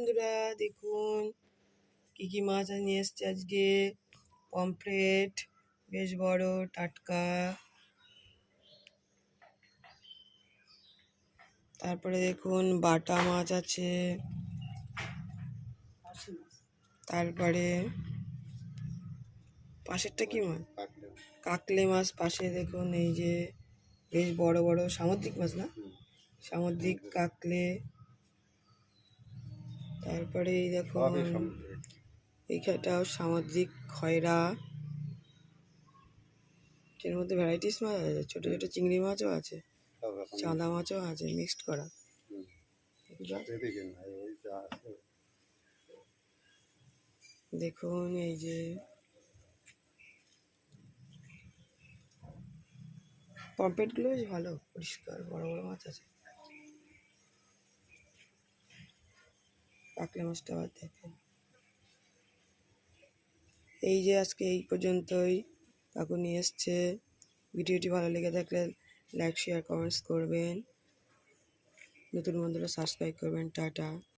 বন্ধুরা দেখুন কি কি মাছ নিয়ে এসছে আজকে। পমফ্রেট, বেশ বড়, টাটকা। তারপরে দেখুন বাটা মাছ আছে। তারপরে পাশেরটা কি মাছ? কাকলে মাছ পাশে দেখুন এই যে বেশ বড় বড় সামুদ্রিক মাছ না? সামুদ্রিক কাকলে। তারপরে এই দেখুন এইখানটাও সামুদ্রিক খয়রা। এর মধ্যে ভ্যারাইটিস মাছ আছে ছোটো ছোটো চিংড়ি মাছও আছে চাঁদা মাছও আছে মিক্সড করা। দেখুন এই যে। পম্পেটগুলো বেশ ভালো পরিষ্কার বড় বড় মাছ আছে। কাকলে মাছটা আবার দেখেন। এই যে আজকে এই পর্যন্তই। কাকু নিয়ে এসছে। ভিডিওটি ভালো লেগে থাকলে লাইক শেয়ার কমেন্টস করবেন। নতুন বন্ধুরা সাবস্ক্রাইব করবেন। টাটা।